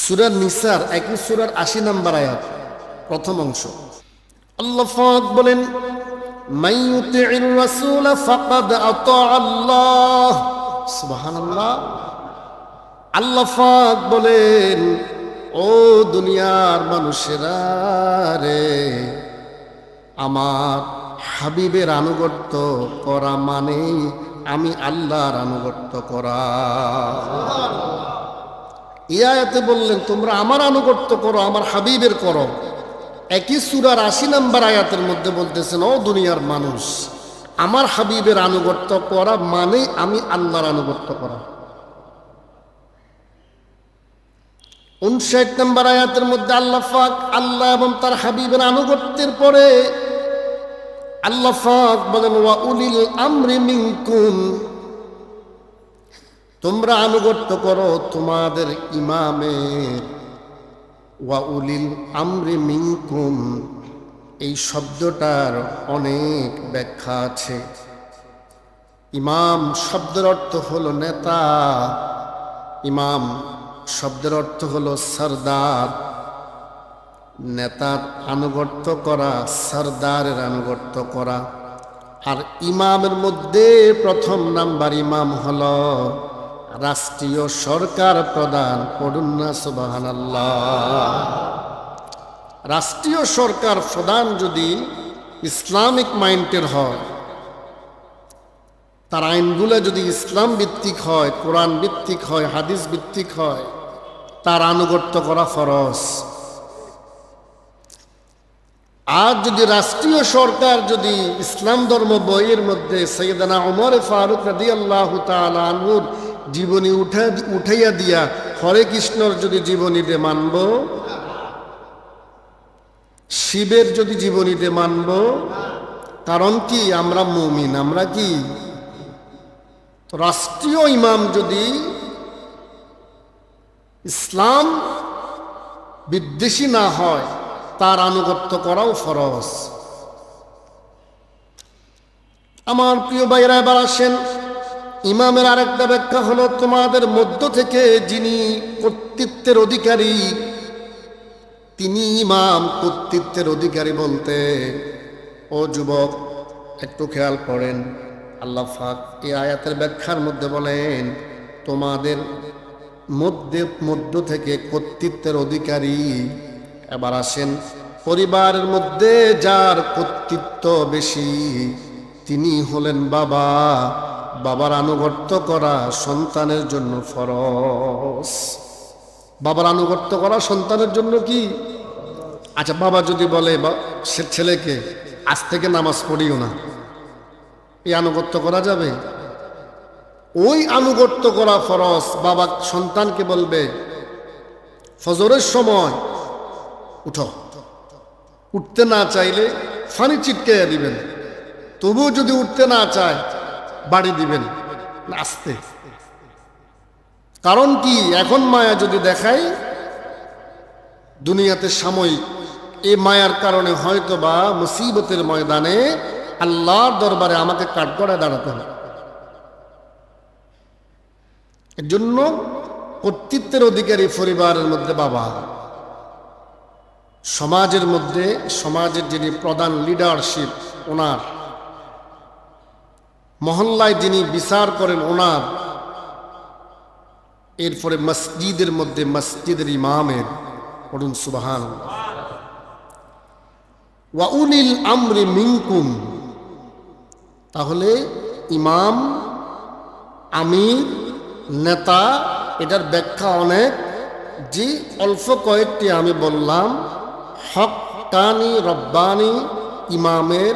সুরার নিসার একই সুরার আশি নাম্বার আয়াত, প্রথম অংশ। আল্লাহ ফাক বলেন আল্লাহ। ফাক বলেন, ও দুনিয়ার মানুষেরা রে, আমার হাবিবের আনুগত্য করা মানে আমি আল্লাহর আনুগত্য করা। ইয়াতে বললেন, তোমরা আমার আনুগত্য করো, আমার হাবিবের করো। একই সুরার আশি নাম্বার আয়াতের মধ্যে বলতেছেন, ও দুনিয়ার মানুষ, আমার হাবিবের আনুগত্য করা মানে আমি আল্লাহর আনুগত্য করা। উনষাট নম্বর আয়াতের মধ্যে আল্লাহ ফাক আল্লাহ এবং তার হাবিবের আনুগত্যের পরে আল্লাহ ফাক বলেন, ওয়া উলিল আমরি মিনকুম। তোমরা আনুগত্য করো তোমাদের ইমামের ওয়া উলিল আমরি মিনকুম। এই শব্দটার অনেক ব্যাখ্যা আছে। ইমাম শব্দের অর্থ হলো নেতা। ইমাম শব্দের অর্থ হলো সর্দার। নেতার আনুগত্য করা, সর্দারের আনুগত্য করা। আর ইমামের মধ্যে প্রথম নাম্বার ইমাম হল রাষ্ট্রীয় সরকার প্রধান পড়ুন না সুবাহান রাষ্ট্রীয় সরকার প্রধান যদি ইসলামিক মাইন্ডের হয়, তার আইনগুলো যদি ইসলাম ভিত্তিক হয়, কোরআন ভিত্তিক হয়, হাদিস ভিত্তিক হয়, তার আনুগত্য করা ফরজ। আর যদি রাষ্ট্রীয় সরকার যদি ইসলাম ধর্ম বইয়ের মধ্যে সৈয়দানা ওমর ফারুক রাদি আল্লাহ আনহুর জীবনী উঠা, উঠাইয়া দিয়া হরে কৃষ্ণর যদি জীবনীতে মানব, শিবের যদি জীবনীতে মানব, কারণ কি আমরা মুমিন, আমরা কি? রাষ্ট্রীয় ইমাম যদি ইসলাম বিদ্বেষী না হয়, তার আনুগত্য করাও ফরজ। আমার প্রিয় ভাইরা এবার আসেন ইমামের আরেকটা ব্যাখ্যা হলো, তোমাদের মধ্য থেকে যিনি কর্তৃত্বের অধিকারী, তিনি ইমাম কর্তৃত্বের অধিকারী বলতে, ও যুবক, একটু খেয়াল করেন। আল্লাহ ফাক এই আয়াতের ব্যাখ্যার মধ্যে বলেন, তোমাদের মধ্যে, মধ্য থেকে কর্তৃত্বের অধিকারী। এবার আসেন, পরিবারের মধ্যে যার কর্তৃত্ব বেশি, তিনি হলেন বাবা। বাবার আনুগত্য করা সন্তানের জন্য ফরজ। বাবার আনুগত্য করা সন্তানের জন্য কি? আচ্ছা বাবা যদি বলে, বা, সে ছেলেকে আজ থেকে নামাজ পড়িও না। এই আনুগত্য করা যাবে? ওই আনুগত্য করা ফরস বাবা সন্তানকে বলবে, ফজরের সময় উঠো। উঠতে না চাইলে ফানি চিটকাইয়া দিবেন। তবুও যদি উঠতে না চায় বাড়ি দিবেন আসতে। কারণ কি? এখন মায়া যদি দেখায় দুনিয়াতে সাময়িক। এই মায়ার কারণে হয়তো বা মুসিবতের ময়দানে আল্লাহর দরবারে আমাকে কাঠগড়ায় দাঁড়াতে হবে। এর জন্য কর্তৃত্বের অধিকারী পরিবারের মধ্যে বাবা, সমাজের মধ্যে, সমাজের যিনি প্রধান লিডারশিপ ওনার মহল্লায় যিনি বিচার করেন ওনার, এরপরে মসজিদের মধ্যে মসজিদের ইমামের, পড়ুন সুবাহান ওয়াউলিল আমরি মিনকুম, তাহলে ইমাম, আমির, নেতা, এটার ব্যাখ্যা অনেক, যে অল্প কয়েকটি আমি বললাম হকানি রব্বানি ইমামের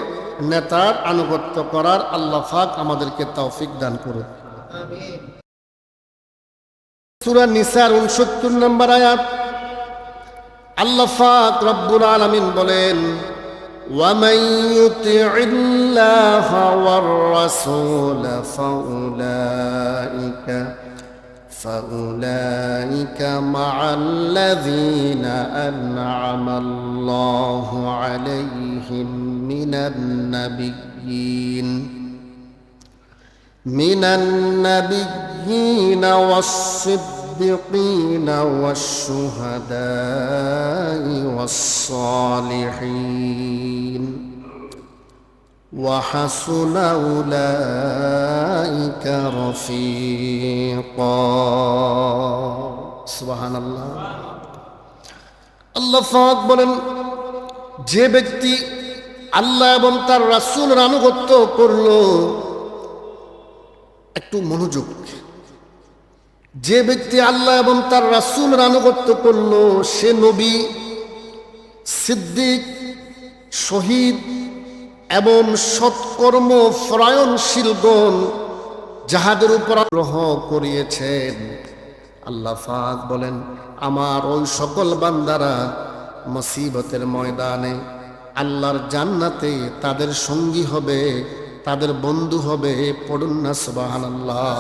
নেতার আনুগত্য করার আল্লাহ ফাক আমাদেরকে তৌফিক দান করুন সুরা নিসার উনসত্তর নম্বর আয়াত আল্লাহ ফাক রব্বুল আলমিন বলেন ومن يطع الله والرسول فأولئك فأولئك مع الذين أنعم الله عليهم من النبيين. من النبيين والصديقين والشهداء والصالحين. وحسن أولئك رفيقا سبحان الله আল্লাহ ফাক বলেন যে ব্যক্তি আল্লাহ এবং তার রাসূলের আনুগত্য করলো একটু মনোযোগ যে ব্যক্তি আল্লাহ এবং তার রাসূলের আনুগত্য করলো সে নবী সিদ্দিক শহীদ এবং সৎকর্ম ফরায়নশীলগণ যাহাদের উপর গ্রহ করিয়েছেন। আল্লাহ ফাক বলেন, আমার ওই সকল বান্দারা মুসিবতের ময়দানে আল্লাহর জান্নাতে তাদের সঙ্গী হবে, তাদের বন্ধু হবে, পড়ুন না সুবাহান আল্লাহ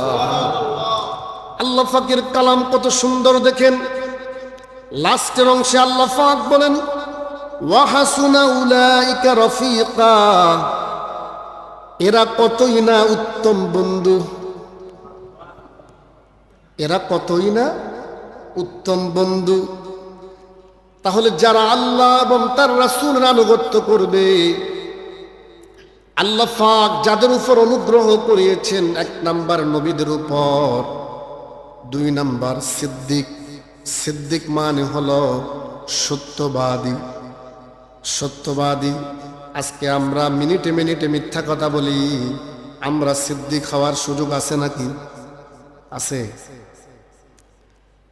আল্লাহ ফাকের কালাম কত সুন্দর দেখেন। লাস্টের অংশে আল্লাহ ফাক বলেন, ওয়াহাসুনা উলাইকা রফিকা। এরা কতই না উত্তম বন্ধু। এরা কতই না উত্তম বন্ধু। তাহলে যারা আল্লাহ এবং তার রাসূলের আনুগত্য করবে, আল্লাহ ফাক যাদের উপর অনুগ্রহ করিয়েছেন, এক নাম্বার নবীদের উপর, দুই নাম্বার সিদ্দিক। সিদ্দিক মানে হল সত্যবাদী। সত্যবাদী, আজকে আমরা মিনিটে মিনিটে মিথ্যা কথা বলি, আমরা সিদ্দিক হওয়ার সুযোগ আছে নাকি? আছে।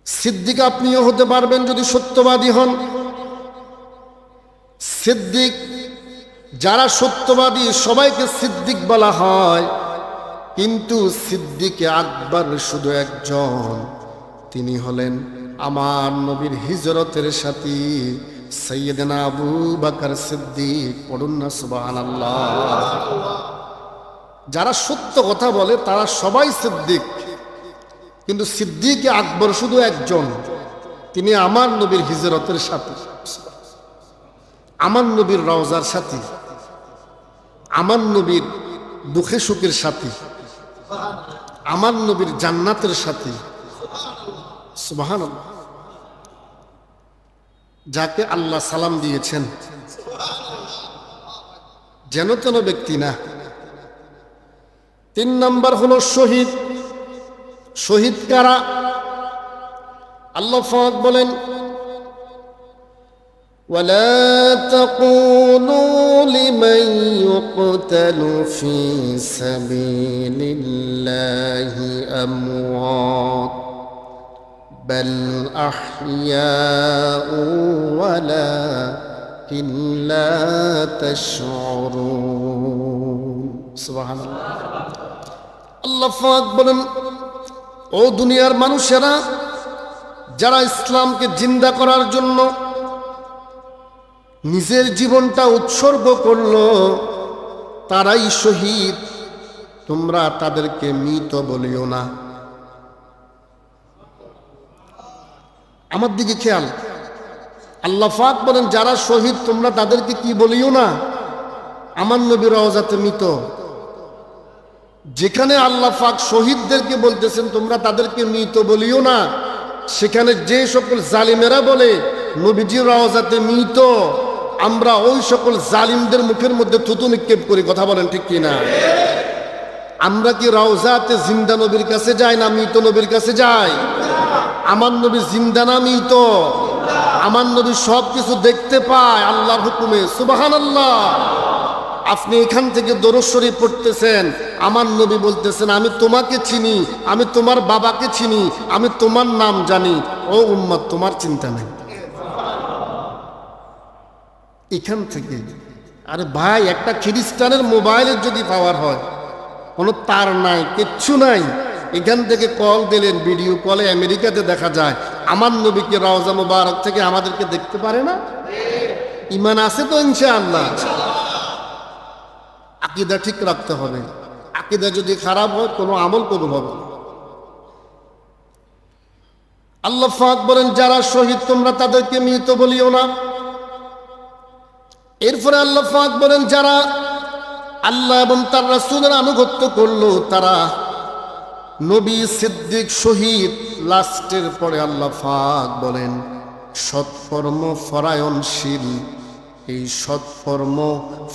সিদ্দিক আপনিও হতে পারবেন যদি সত্যবাদী হন। সিদ্দিক, যারা সত্যবাদী, সবাইকে সিদ্দিক বলা হয়। কিন্তু সিদ্দিকে আকবর শুধু একজন। তিনি হলেন আমার নবীর হিজরতের সাথী, সৈয়দনা আবু বাকর সিদ্দিক। পড়ুন না সুবাহান যারা সত্য কথা বলে, তারা সবাই সিদ্দিক। কিন্তু সিদ্দিকে আকবর শুধু একজন। তিনি আমার নবীর হিজরতের সাথী। আমার নবীর রওজার সাথী। আমার নবীর দুঃখে সুখের সাথী। আমার নবীর জান্নাতের সাথী। সুবাহান যাকে আল্লাহ সালাম দিয়েছেন। যেন তেন ব্যক্তি না। তিন নম্বর হলো শহীদ। শহীদ কারা আল্লাহ ফাক বলেন ولا تقولوا لمن يقتل في سبيل الله أموات بل أحياء ولكن لا تشعرون سبحان الله আল্লাহ ফাক বলেন ও দুনিয়ার মানুষেরা, যারা ইসলামকে জিন্দা করার জন্য নিজের জীবনটা উৎসর্গ করল, তারাই শহীদ। তোমরা তাদেরকে মৃত বলিও না। আমার দিকে খেয়াল। আল্লাহ ফাক বলেন, যারা শহীদ, তোমরা তাদেরকে কি বলিও না? আমার নবী রওজাতে মৃত। যেখানে আল্লাহ ফাক শহীদদেরকে বলতেছেন, তোমরা তাদেরকে মৃত বলিও না। সেখানে যে সকল জালিমেরা বলে নবীজি রওজাতে মৃত, আমরা ওই সকল জালিমদের মুখের মধ্যে থুতু নিক্ষেপ করি, কথা বলেন ঠিক কিনা? আমরা কি রওজাতে জিন্দা নবীর কাছে যাই না মৃত নবীর কাছে যাই? আমার নবী জিন্দা না মৃত? আমার নবী সব কিছু দেখতে পায় আল্লাহর হুকুমে সুবাহান আল্লাহ আপনি এখান থেকে দরশ্বরী পড়তেছেন। আমার নবী বলতেছেন, আমি তোমাকে চিনি, আমি তোমার বাবাকে চিনি, আমি তোমার নাম জানি। ও উম্মত, তোমার চিন্তা নেই। এখান থেকে, আরে ভাই, একটা খ্রিস্টানের মোবাইলের যদি পাওয়ার হয়, কোনো তার নাই, কিচ্ছু নাই। এখান থেকে কল দিলেন, ভিডিও কলে আমেরিকাতে দেখা যায়। আমার নবীকে রওজা মুবারক থেকে আমাদেরকে দেখতে পারে না? ইমান আছে তো ইনশাআল্লাহ। আকিদা ঠিক রাখতে হবে। আকিদা যদি খারাপ হয়, কোনো আমল কবুল হবে আল্লাহ ফাক বলেন, যারা শহীদ, তোমরা তাদেরকে মৃত বলিও না। এরপরে আল্লাহ ফাক বলেন, যারা আল্লাহ এবং তার রাসূলের আনুগত্য করল, তারা নবী সিদ্দিক শহীদ লাস্টের পরে আল্লাহ ফাক বলেন, সৎকর্ম ফরায়নশীল এই সৎকর্ম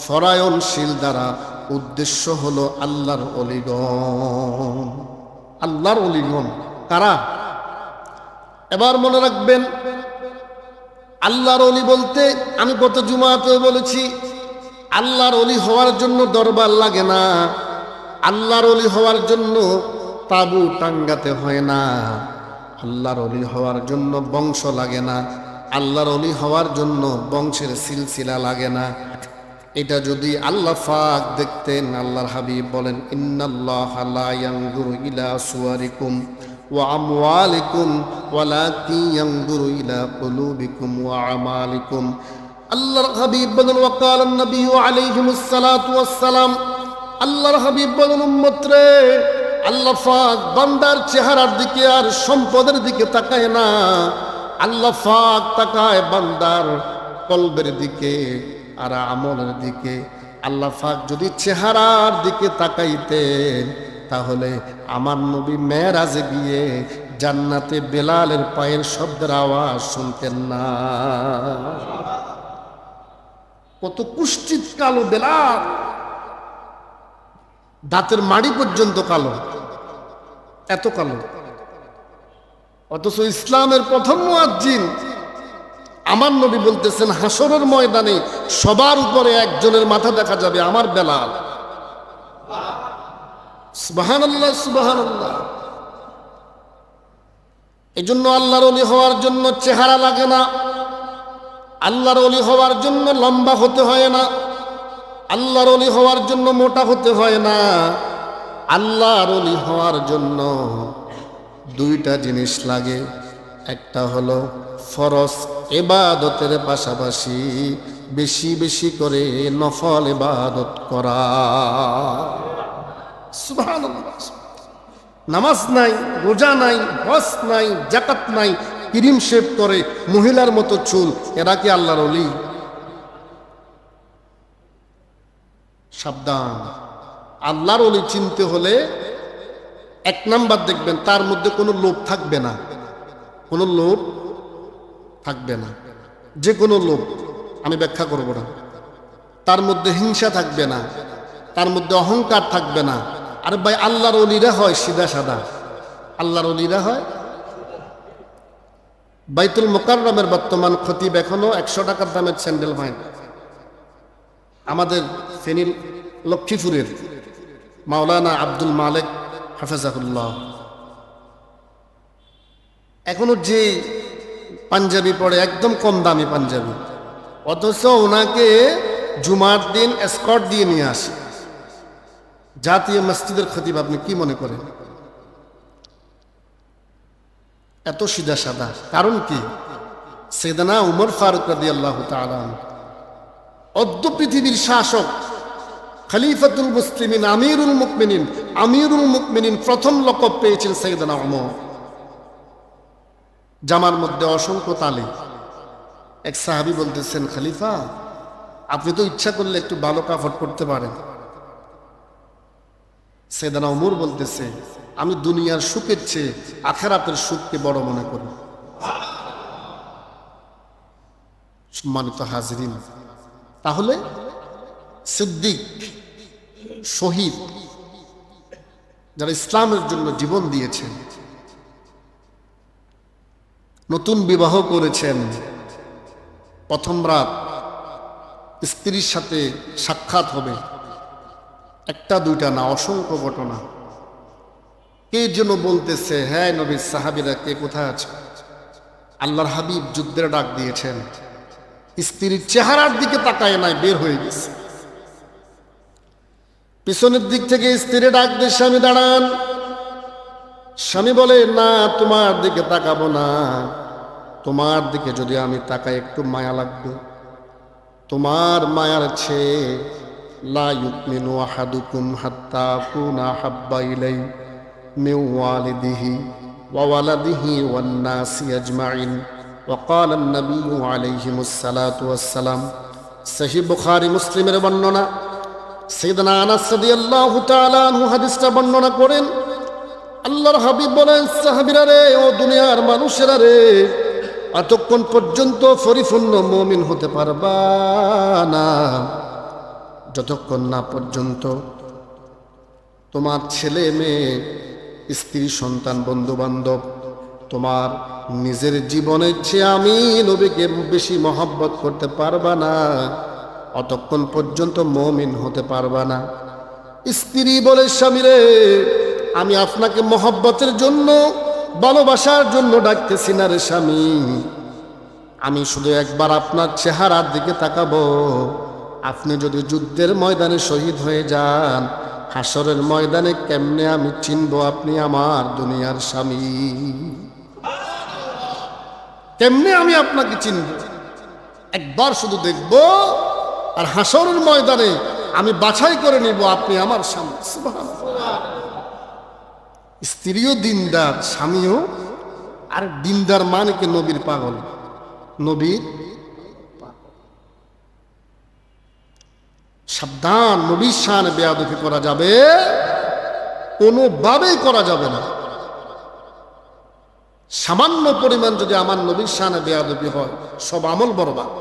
ফরায়নশীল দ্বারা উদ্দেশ্য হলো আল্লাহর অলিগণ। আল্লাহর অলিগণ কারা? এবার মনে রাখবেন, আল্লাহর অলি বলতে আমি গত জুমাতেও বলেছি, আল্লাহর অলি হওয়ার জন্য দরবার লাগে না। আল্লাহর অলি হওয়ার জন্য তাবু টাঙ্গাতে হয় না। আল্লাহর অলি হওয়ার জন্য বংশ লাগে না। আল্লাহর অলি হওয়ার জন্য বংশের সিলসিলা লাগে না। এটা যদি আল্লাহ ফাক দেখতেন, আল্লাহর হাবিব বলেন, ইন্নাল্লাহ ইলা সুয়ারিকুম ওয়া আমওয়ালিকুম ওয়ালাকিন ইয়ানজুরু ইলা কুলুবিকুম ওয়া আমালিকুম। আল্লাহর হাবিব বলেন, ওয়াকাল নবী আলাইহিমুস সালাতু ওয়াস আল্লাহর হাবিব বলেন উম্মত আল্লাহ ফাক বান্দার চেহারার দিকে আর সম্পদের দিকে তাকায় না। আল্লাহ ফাক তাকায় বান্দার কলবের দিকে আর আমলের দিকে। আল্লাহ ফাক যদি চেহারার দিকে তাকাইতেন, তাহলে আমার নবী মেয়েরাজে গিয়ে জান্নাতে বেলালের পায়ের শব্দের আওয়াজ শুনতেন না। কত কুষ্ঠিত কালো বেলাল। দাঁতের মাড়ি পর্যন্ত কালো, এত কালো। অথচ ইসলামের প্রথম মুয়াজ্জিন। আমার নবী বলতেছেন হাসরের ময়দানে সবার উপরে একজনের মাথা দেখা যাবে, আমার বেলাল। সুবাহান আল্লাহ সুবাহান এই জন্য আল্লাহর অলি হওয়ার জন্য চেহারা লাগে না। আল্লাহর অলি হওয়ার জন্য লম্বা হতে হয় না। আল্লাহর অলি হওয়ার জন্য মোটা হতে হয় না। আল্লাহর অলি হওয়ার জন্য দুইটা জিনিস লাগে। একটা হলো ফরজ এবাদতের পাশাপাশি বেশি বেশি করে নফল এবাদত করা। নামাজ নাই, রোজা নাই, হজ নাই জাকাত নাই, ক্রিম শেভ করে মহিলার মতো চুল, এরা কি আল্লাহর অলি সাবধান। আল্লাহর অলি চিনতে হলে এক নাম্বার দেখবেন, তার মধ্যে কোনো লোভ থাকবে না। কোনো লোভ থাকবে না। যে কোনো লোভ, আমি ব্যাখ্যা করব না। তার মধ্যে হিংসা থাকবে না। তার মধ্যে অহংকার থাকবে না। আর ভাই, আল্লাহর অলিরা হয় সিধা সাদা আল্লাহর অলিরা হয় বাইতুল মোকাররমের বর্তমান খতিব এখনও একশো টাকার দামের স্যান্ডেল হয় আমাদের ফেনীর লক্ষ্মীপুরের মাওলানা আব্দুল মালেক হাফেজাহুল্লাহ। এখনও যে পাঞ্জাবি পরে, একদম কম দামি পাঞ্জাবি। অথচ ওনাকে জুমার দিন স্কট দিয়ে নিয়ে আসে। জাতীয় মসজিদের খতিব, আপনি কি মনে করেন? এত সিধা সাদা কারণ কি? সেদানা উমর ফারুক রাদি আল্লাহ অদ্য পৃথিবীর শাসক খলিফাতুল মুসলিমিন, আমিরুল মুকমিনিন আমিরুল মুকমিনিন প্রথম লকব পেয়েছেন সৈয়দনা ওমর। জামার মধ্যে অসংখ্য তালে। এক সাহাবি বলতেছেন, খলিফা, আপনি তো ইচ্ছা করলে একটু ভালো কাফট করতে পারেন। সেদানা উমর বলতেছে, আমি দুনিয়ার সুখের চেয়ে আখের আখেরাতের সুখকে বড় মনে করি। সম্মানিত হাজরিন, তাহলে সিদ্দিক, শহীদ, যারা ইসলামের জন্য জীবন দিয়েছেন, নতুন বিবাহ করেছেন, প্রথম রাত স্ত্রীর সাথে সাক্ষাৎ হবে। একটা, দুইটা না, অসংখ্য ঘটনা। কে যেন বলতেছে হ্যাঁ নবীর সাহাবিরা কে, কোথায় আছে? আল্লাহর হাবিব যুদ্ধের ডাক দিয়েছেন। স্ত্রীর চেহারার দিকে তাকায় নাই, বের হয়ে গেছে। পিছনের দিক থেকে স্ত্রী ডাক দিয়ে স্বামী দাঁড়ান স্বামী বলে না তোমার দিকে তাকাবো না তোমার দিকে যদি আমি তাকাই একটু মায়া লাগবে তোমার মায়ার চেয়ে লা ইউকমিনু আহাদুকুম হাত্তা কুনা হাব্বা ইলাই মিন ওয়ালিদিহি ওয়া ওয়ালাদিহি ওয়ান নাসি আজমাইন وقال النبي عليه الصلاة والسلام সহি বুখারী মুসলিমের বর্ণনা সৈয়দনা আনাস রাদিয়াল্লাহু তাআলা আনহু হাদিসটা বর্ণনা করেন, আল্লাহর হাবিব বলেন, সাহাবিরা রে, ও দুনিয়ার মানুষেরা রে, এতক্ষণ পর্যন্ত পরিপূর্ণ মমিন হতে পারবা না। যতক্ষণ না পর্যন্ত তোমার ছেলে, মেয়ে, স্ত্রী, সন্তান বন্ধু বান্ধব তোমার নিজের জীবনের চেয়ে আমি নবীকে বেশি মহব্বত করতে পারবা না। অতক্ষণ পর্যন্ত মমিন হতে পারবা না। স্ত্রী বলে, স্বামীরে, আমি আপনাকে মহব্বতের জন্য, ভালোবাসার জন্য ডাকতেছি না রে স্বামী। আমি শুধু একবার আপনার চেহারার দিকে তাকাবো। আপনি যদি যুদ্ধের ময়দানে শহীদ হয়ে যান হাসরের ময়দানে কেমনে আমি চিনব আপনি আমার দুনিয়ার স্বামী? কেমনে আমি আপনাকে চিনব? একবার শুধু দেখব আর হাসরের ময়দানে আমি বাছাই করে নিব আপনি আমার স্বামী। স্ত্রীও দিনদার, স্বামীও, আর দিনদার মানে কি নবীর পাগল? নবীর সাবধান, নবীর শান বেয়াদফি করা যাবে, কোনোভাবেই করা যাবে না। সামান্য পরিমাণ যদি আমার নবীর শানে বেয়াদবি হয়, সব আমল বরবাদ।